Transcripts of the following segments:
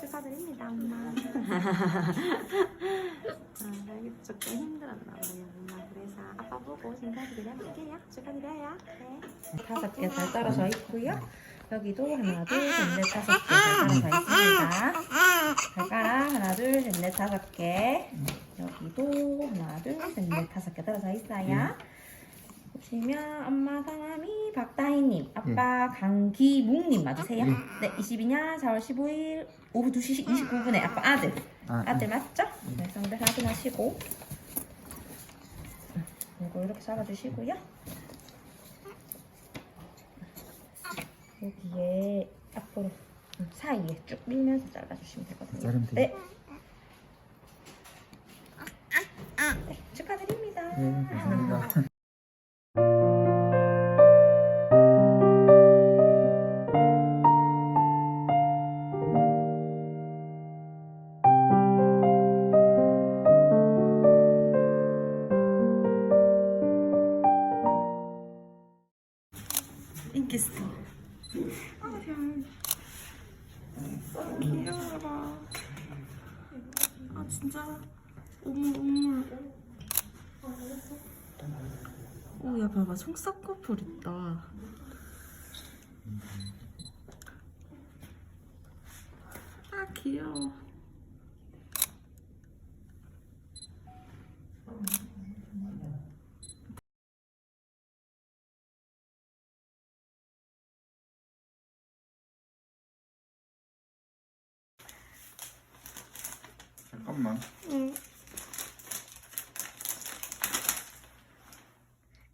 축하드립니다, 엄마. 아, 여기 조금 힘들었나 봐요, 엄마. 그래서 아빠 보고 인사드려볼게요. 축하드려요. 네. 다섯 개 잘 떨어져 있고요. 여기도 하나, 둘, 셋, 넷, 다섯 개 잘 떨어져 있습니다. 발가락 하나, 둘, 셋, 넷, 다섯 개. 여기도 하나, 둘, 셋, 넷, 다섯 개 떨어져 있어요. 보시면 엄마 사람이 박다희님, 아빠 강기묵님 맞으세요? 네. 네, 22년 4월 15일 오후 2시 29분에 아빠 아들. 아, 아들 맞죠? 네, 성대 확인하시고 이거 이렇게 잡아주시고요. 여기에 앞으로 음, 사이에 쭉 밀면서 잘라주시면 되거든요. 자르면 돼요? 네. 네, 축하드립니다. 네, 감사합니다. 인기 스타. 아, 귀여워라. 아, 진짜. 우물, 우물. 오, 야, 봐봐. 속삭꺼풀 있다. 아, 귀여워. 잠깐만. 응.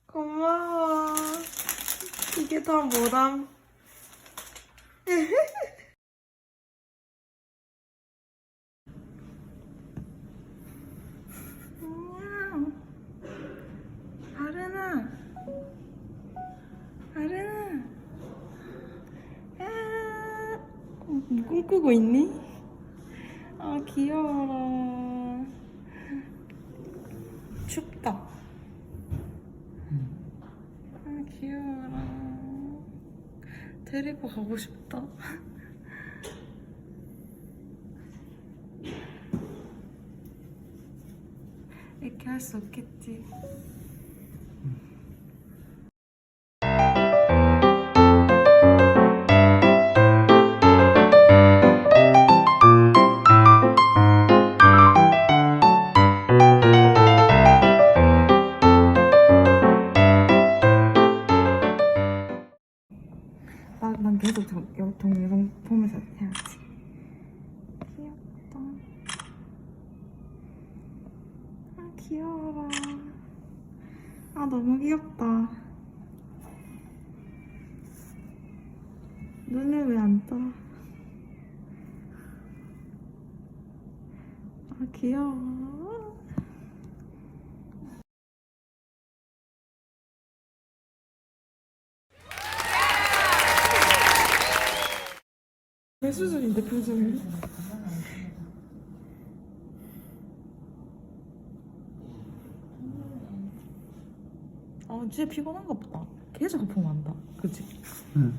고마워. 이게 다 뭐람? 아르나. 아르나. 아, 꿈꾸고 있니? 아 귀여워라 춥다. 아 귀여워라. 데리고 가고 싶다. 이렇게 할 수 없겠지 여, 동영상 보면서 해야지. 귀엽다. 아, 귀여워라. 아, 너무 귀엽다. 눈을 왜 안 떠? 아, 귀여워. 수준인데 표정이 아, 쟤 피곤한가 보다. 계속 아프면 안다. 그치? 응.